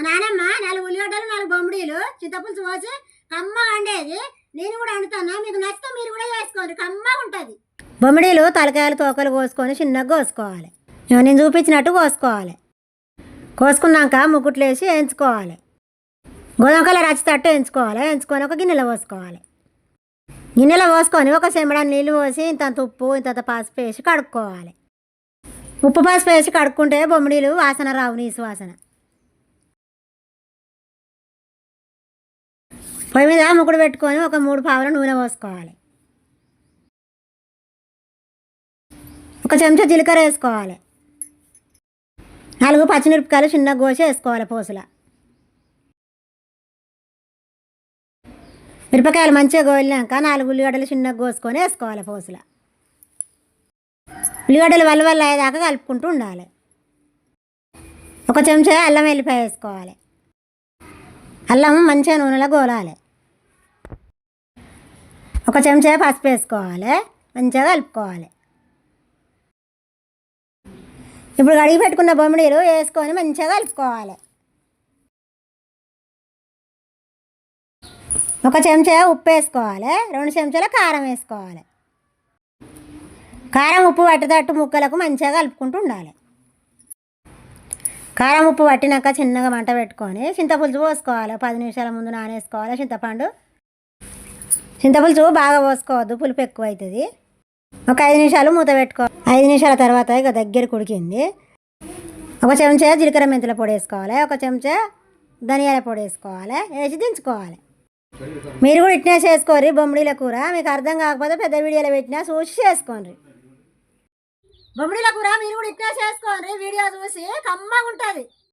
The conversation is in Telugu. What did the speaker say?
మా నానమ్మ నాలుగు ఉల్లిగడ్డలు నాలుగు బొమ్మడీలు చింతపులుసు పోసి కమ్మ వండేది. నేను కూడా వండుతాను. మీకు నచ్చితే మీరు కూడా చేసుకోండి. కమ్మగా ఉంటుంది. బొమ్మడీలు తలకాయలు తోకలు కోసుకొని చిన్నగా కోసుకోవాలి. నేను చూపించినట్టు కోసుకోవాలి. కోసుకున్నాక ముగ్గుట్లు వేసి వేయించుకోవాలి. గోధుమ కలర్ వచ్చేటట్టు వేయించుకోవాలి. వేయించుకొని ఒక గిన్నెలో పోసుకోవాలి. గిన్నెలో పోసుకొని ఒక చెంబడా నీళ్ళు పోసి ఇంతంత ఉప్పు ఇంతంత పసుపు వేసి కడుక్కోవాలి. ఉప్పు పసుపు వేసి కడుక్కుంటే బొమ్మడీలు వాసన రావు నీసు వాసన. పొయ్యి మీద ముక్కుడు పెట్టుకొని ఒక మూడు పావుల నూనె పోసుకోవాలి. ఒక చెంచా జీలకర్ర వేసుకోవాలి. నాలుగు పచ్చిమిరపకాయలు చిన్న గోసి వేసుకోవాలి పోసుల. మిరపకాయలు మంచిగా గోలినాక నాలుగు ఉల్లిగడ్డలు చిన్నగా కోసుకొని వేసుకోవాలి పోసుల. ఉల్లిగడ్డలు వల్ల వల్ల అయ్యేదాకా కలుపుకుంటూ ఉండాలి. ఒక చెంచా అల్లం వెల్లిపాయ వేసుకోవాలి. అల్లం మంచిగా నూనెలో గోలాలి. ఒక చెంచా పసుపు వేసుకోవాలి. మంచిగా కలుపుకోవాలి. ఇప్పుడు కడిగి పెట్టుకున్న బొమ్మిడీలు వేసుకొని మంచిగా కలుపుకోవాలి. ఒక చెంచా ఉప్పు వేసుకోవాలి. రెండు చెంచాల కారం వేసుకోవాలి. కారం ఉప్పు పట్టేటట్టు ముక్కలకు మంచిగా కలుపుకుంటూ ఉండాలి. కారం ఉప్పు పట్టినాక చిన్నగా మంట పెట్టుకొని చింతపులుసు పోసుకోవాలి. పది నిమిషాల ముందు నానేసుకోవాలి. చింతపండు చింతపులుసు బాగా పోసుకోవద్దు. పులుపు ఎక్కువ అవుతుంది ఒక ఐదు నిమిషాలు మూత పెట్టుకో ఐదు నిమిషాల తర్వాత ఇక దగ్గర కుడికింది. ఒక చెంచా జీలకర్ర మెంతుల పొడి వేసుకోవాలి. ఒక చెంచా ధనియాల పొడి వేసుకోవాలి. వేసి దించుకోవాలి. మీరు కూడా ఇట్నే చేసుకోరి బొమ్మడీల కూర. మీకు అర్థం కాకపోతే పెద్ద వీడియోలో పెట్టినా చూసి చేసుకోండి. బొమ్మిడిల కూర మీరు కూడా ఇట్లా చేసుకోండి. వీడియో చూసి కమ్మగా ఉంటుంది